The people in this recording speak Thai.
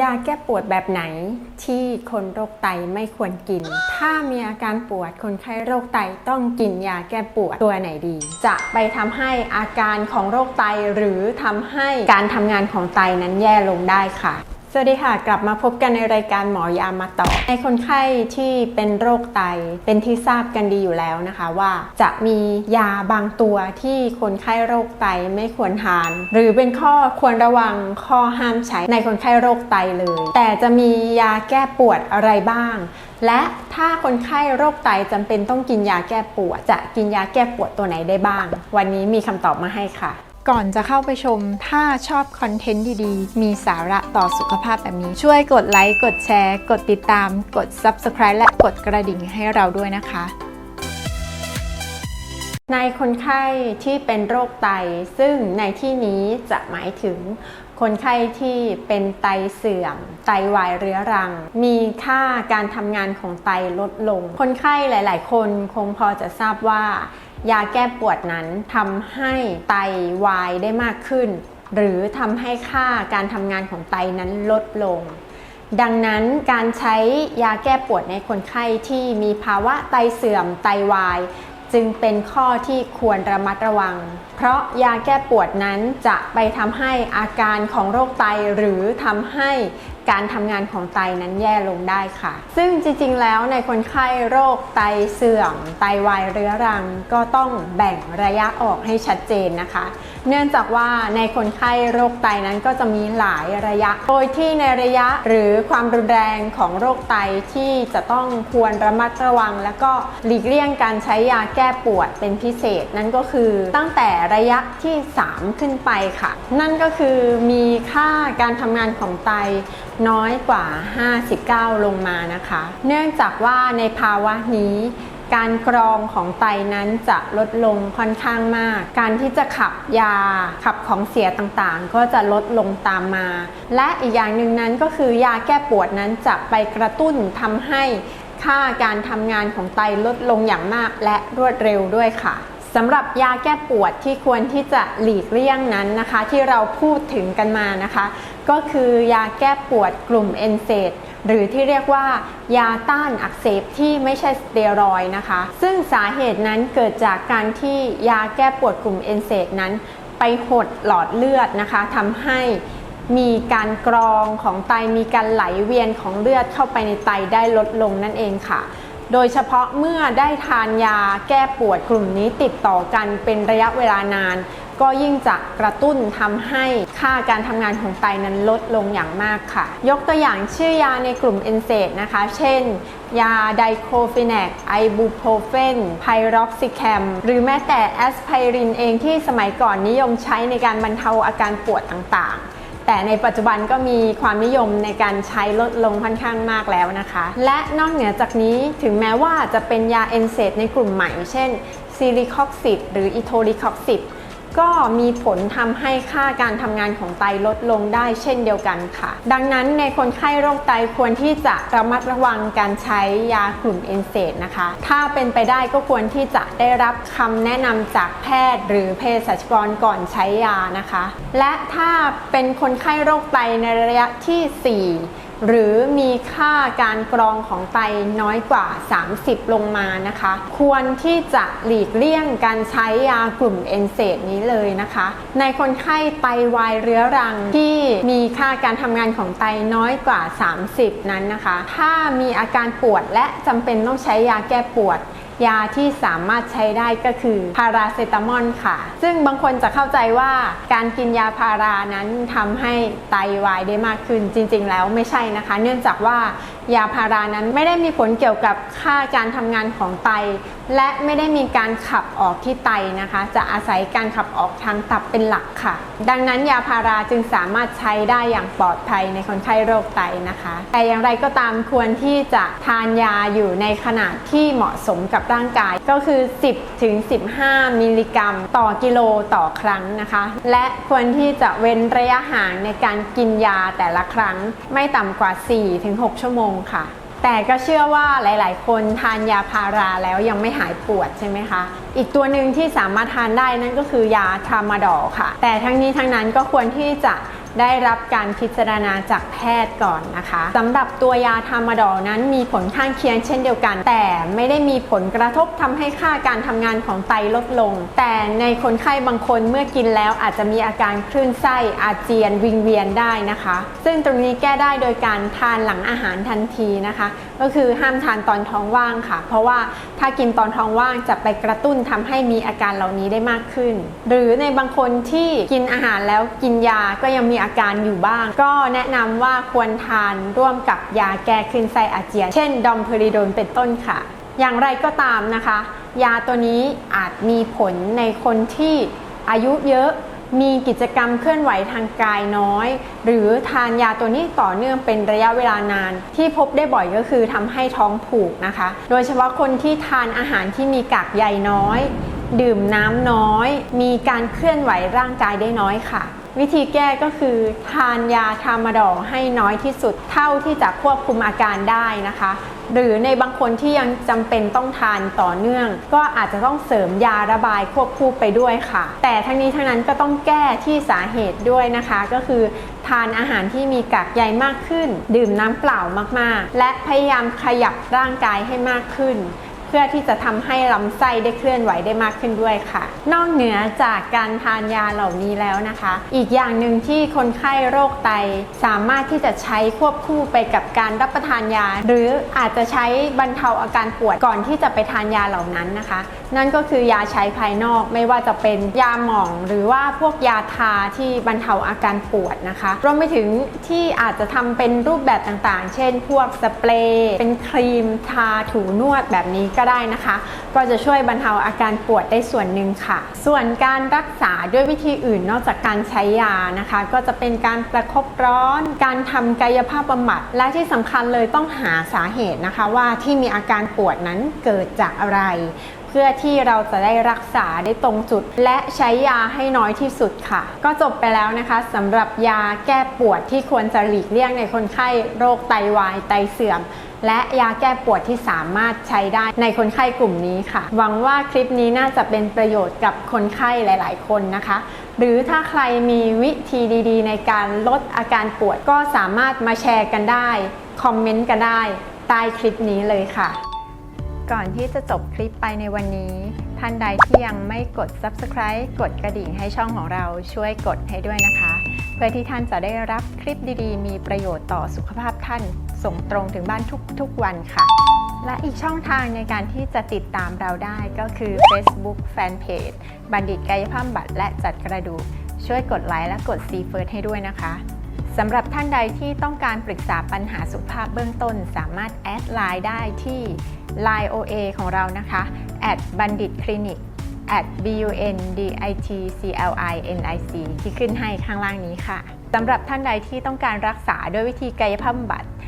ยาแก้ปวดแบบไหนที่คนโรคไตไม่ควรกิน ถ้ามีอาการปวดคนไข้โรคไตต้องกินยาแก้ปวดตัวไหนดี จะไปทำให้อาการของโรคไตหรือทำให้การทำงานของไตนั้นแย่ลงได้ค่ะ สวัสดีค่ะ กลับมาพบกันในรายการหมอยามาต่อในคนไข้ที่เป็นโรคไตเป็นที่ทราบกันดีอยู่แล้วนะคะว่าจะมียาบางตัวที่คนไข้โรคไตไม่ควรทาน หรือเป็นข้อควรระวังข้อห้ามใช้ในคนไข้โรคไตเลย แต่จะมียาแก้ปวดอะไรบ้าง และถ้าคนไข้โรคไตจำเป็นต้องกินยาแก้ปวด จะกินยาแก้ปวดตัวไหนได้บ้าง วันนี้มีคำตอบมาให้ค่ะ ก่อนจะเข้าไปชม ถ้าชอบคอนเทนต์ดีๆ มีสาระต่อสุขภาพแบบนี้ ช่วยกดไลค์ กดแชร์ กดติดตาม กด Subscribe และกดกระดิ่งให้เราด้วยนะคะ ในคนไข้ที่เป็นโรคไต ซึ่งในที่นี้จะหมายถึงคนไข้ที่เป็นไตเสื่อม ไตวายเรื้อรัง มีค่าการทำงานของไตลดลง คนไข้หลาย ๆ คนคงพอจะทราบว่า ยาแก้ปวดนั้นทำให้ไตวายได้มากขึ้น หรือทำให้ค่าการทำงานของไตนั้นลดลง ดังนั้นการใช้ยาแก้ปวดในคนไข้ที่มีภาวะไตเสื่อมไตวาย จึงเป็นข้อที่ควรระมัดระวัง เพราะยาแก้ปวดนั้นจะไปทำให้อาการของโรคไตหรือทำให้ การทำงานของไตนั้นแย่ลงได้ค่ะ ซึ่งจริงๆ แล้วในคนไข้โรคไตเสื่อม ไตวายเรื้อรัง ก็ต้องแบ่งระยะออกให้ชัดเจนนะคะ เนื่องจากว่าในคนไข้โรคไตนั้นก็จะมีหลายระยะ โดยที่ในระยะหรือความรุนแรงของโรคไตที่จะต้องควรระมัดระวัง และก็หลีกเลี่ยงการใช้ยาแก้ปวดเป็นพิเศษนั่นก็คือตั้งแต่ระยะที่ 3 ขึ้นไปค่ะ นั่นก็คือมีค่าการทำงานของไตน้อยกว่า 59 ลงมานะคะ เนื่องจากว่าในภาวะนี้การกรองของไตนั้นจะลดลงค่อนข้างมาก การที่จะขับยาขับของเสียต่างๆ ก็จะลดลงตามมา และอีกอย่างหนึ่งนั้นก็คือยาแก้ปวดนั้นจะไปกระตุ้นทำให้ค่าการทำงานของไตลดลงอย่างมากและรวดเร็วด้วยค่ะสำหรับยาแก้ปวดที่ควรที่จะหลีกเลี่ยงนั้นนะคะ ที่เราพูดถึงกันมานะคะ ก็คือยาแก้ปวดกลุ่มเอนเซดหรือที่เรียกว่ายาต้านอักเสบที่ไม่ใช่สเตียรอยนะคะ ซึ่งสาเหตุนั้นเกิดจากการที่ยาแก้ปวดกลุ่มเอนเซดนั้น ไปหดหลอดเลือดนะคะทำให้มีการกรองของไตมีการไหลเวียนของเลือดเข้าไปในไตได้ลดลงนั่นเองค่ะ โดยเฉพาะเมื่อได้ทานยาแก้ปวดกลุ่มนี้ติดต่อกันเป็นระยะเวลานาน ก็ยิ่งจะกระตุ้นทำให้ค่าการทำงานของไตนั้นลดลงอย่างมากค่ะ ยกตัวอย่างชื่อยาในกลุ่มเอนเซดนะคะ เช่น ยาไดโคฟินแนกไอบูโพรเฟนไพร็อกซิแคม หรือแม้แต่แอสไพรินเองที่สมัยก่อนนิยมใช้ในการบรรเทาอาการปวดต่างๆแต่ในปัจจุบันก็มีความนิยมในการใช้ลดลงค่อนข้างมากแล้วนะคะ และนอกเหนือจากนี้ถึงแม้ว่าจะเป็นยาเอนเซดในกลุ่มใหม่ เช่นซีริคอกซิดหรืออิโทริคอกซิด ก็มีผลทำให้ค่าการทำงานของไตลดลงได้เช่นเดียวกันค่ะ ดังนั้นในคนไข้โรคไตควรที่จะระมัดระวังการใช้ยากลุ่มเอนเซดนะคะ ถ้าเป็นไปได้ก็ควรที่จะได้รับคำแนะนำจากแพทย์ หรือเภสัชกรก่อนใช้ยานะคะ และถ้าเป็นคนไข้โรคไตในระยะที่ 4 หรือมีค่าการกรองของไตน้อยกว่า 30 ลงมานะคะ ควรที่จะหลีกเลี่ยงการใช้ยากลุ่มเอนเซดนี้เลยนะคะ ในคนไข้ไตวายเรื้อรังที่มีค่าการทำงานของไตน้อยกว่า 30 นั้นนะคะ ถ้ามีอาการปวดและจำเป็นต้องใช้ยาแก้ปวด ยาที่สามารถใช้ได้ก็คือพาราเซตามอลค่ะ ซึ่งบางคนจะเข้าใจว่าการกินยาพารานั้นทำให้ไตวายได้มากขึ้นจริง ๆ แล้วไม่ใช่นะคะ เนื่องจากว่ายาพารานั้นไม่ได้มีผลเกี่ยวกับค่าการทำงานของไต และไม่ได้มีการขับออกที่ไตนะคะ จะอาศัยการขับออกทางตับเป็นหลักค่ะ ดังนั้นยาพาราจึงสามารถใช้ได้อย่างปลอดภัยในคนไข้โรคไตนะคะ แต่อย่างไรก็ตามควรที่จะทานยาอยู่ในขนาดที่เหมาะสมกับร่างกาย ก็คือ 10ถึง15 มิลลิกรัม ต่อกิโลต่อครั้งนะคะ และควรที่จะเว้นระยะห่างในการกินยาแต่ละครั้ง ไม่ต่ำกว่า4-6ชั่วโมงค่ะ แต่ก็เชื่อว่าหลาย ๆ คนทานยาพาราแล้วยังไม่หายปวดใช่ไหมคะ อีกตัวหนึ่งที่สามารถทานได้นั่นก็คือยาทรามาดอลค่ะ แต่ทั้งนี้ทั้งนั้นก็ควรที่จะ ได้รับการพิจารณาจากแพทย์ก่อนนะคะสำหรับตัวยาทามาดอลนั้นมีผลข้างเคียงเช่นเดียวกัน แต่ไม่ได้มีผลกระทบทำให้ค่าการทำงานของไตลดลง แต่ในคนไข้บางคนเมื่อกินแล้วอาจจะมีอาการคลื่นไส้อาเจียนวิงเวียนได้นะคะ ซึ่งตรงนี้แก้ได้โดยการทานหลังอาหารทันทีนะคะ ก็คือห้ามทานตอนท้องว่างค่ะ เพราะว่าถ้ากินตอนท้องว่างจะไปกระตุ้นทำให้มีอาการเหล่านี้ได้มากขึ้น หรือในบางคนที่กินอาหารแล้วกินยาก็ยังมีอาการอยู่บ้าง ก็แนะนำว่าควรทานร่วมกับยาแก้คลื่นไส้อาเจียน เช่น ดอมเพริโดนเป็นต้นค่ะ อย่างไรก็ตามนะคะ ยาตัวนี้อาจมีผลในคนที่อายุเยอะมีกิจกรรมเคลื่อนไหวทางกายน้อย หรือทานยาตัวนี้ต่อเนื่องเป็นระยะเวลานาน ที่พบได้บ่อยก็คือทำให้ท้องผูกนะคะ โดยเฉพาะคนที่ทานอาหารที่มีกากใยน้อย ดื่มน้ำน้อย มีการเคลื่อนไหวร่างกายได้น้อยค่ะ วิธีแก้ก็คือทานยาทามาดอให้น้อยที่สุดเท่าที่จะควบคุมอาการได้นะคะ หรือในบางคนที่ยังจำเป็นต้องทานต่อเนื่อง ก็อาจจะต้องเสริมยาระบายควบคู่ไปด้วยค่ะ แต่ทั้งนี้ทั้งนั้นก็ต้องแก้ที่สาเหตุด้วยนะคะ ก็คือ ทานอาหารที่มีกากใยมากขึ้น ดื่มน้ำเปล่ามากๆ และพยายามขยับร่างกายให้มากขึ้น พื่อที่จะทำให้ลำไส้ได้เคลื่อนไหวได้มากขึ้นด้วยค่ะ นอกเหนือจากการทานยาเหล่านี้แล้วนะคะ อีกอย่างหนึ่งที่คนไข้โรคไตสามารถที่จะใช้ควบคู่ไปกับการรับประทานยา หรืออาจจะใช้บรรเทาอาการปวดก่อนที่จะไปทานยาเหล่านั้นนะคะนั่นก็คือยาใช้ภายนอกไม่ว่าจะเป็นยาหม่องหรือว่าพวกยาทาที่บรรเทาอาการปวดนะคะรวมไปถึงที่อาจจะทำเป็นรูปแบบต่างๆ เช่น พวกสเปรย์เป็นครีมทาถูนวดแบบนี้ก็ได้นะคะ ก็จะช่วยบรรเทาอาการปวดได้ส่วนหนึ่งค่ะ ส่วนการรักษาด้วยวิธีอื่นนอกจากการใช้ยานะคะ ก็จะเป็นการประคบร้อน การทำกายภาพบำบัดและที่สำคัญเลยต้องหาสาเหตุนะคะ ว่าที่มีอาการปวดนั้นเกิดจากอะไร พื่อที่เราจะได้รักษาได้ตรงจุด และใช้ยาให้น้อยที่สุดค่ะ ก็จบไปแล้วนะคะสำหรับยาแก้ปวดที่ควรจะหลีกเลี่ยงในคนไข้โรคไตวายไตเสื่อมและยาแก้ปวดที่สามารถใช้ได้ในคนไข้กลุ่มนี้ค่ะ หวังว่าคลิปนี้น่าจะเป็นประโยชน์กับคนไข้หลาย ๆ คนนะคะ หรือถ้าใครมีวิธีดี ๆ ในการลดอาการปวดก็สามารถมาแชร์กันได้ คอมเมนต์กันได้ใต้คลิปนี้เลยค่ะ ก่อนที่จะจบคลิปไปในวันนี้ ท่านใดที่ยังไม่กด subscribe กดกระดิ่งให้ช่องของเราช่วยกดให้ด้วยนะคะ เพื่อที่ท่านจะได้รับคลิปดีๆ มีประโยชน์ต่อสุขภาพท่าน ส่งตรงถึงบ้านทุกๆวันค่ะ และอีกช่องทางในการที่จะติดตามเราได้ก็คือ Facebook Fanpage บัณฑิตกายภาพบำบัดและจัดกระดูกช่วยกดไลค์และกด See First ให้ด้วยนะคะ สำหรับท่านใดที่ต้องการปรึกษาปัญหาสุขภาพเบื้องต้น สามารถแอดไลน์ได้ที่ Line OA ของเรานะคะ at บัณฑิตคลินิก at b u n d i t c l i n i c ที่ขึ้นให้ข้างล่างนี้ค่ะสำหรับท่านใดที่ต้องการรักษาด้วยวิธีกายภาพบำบัด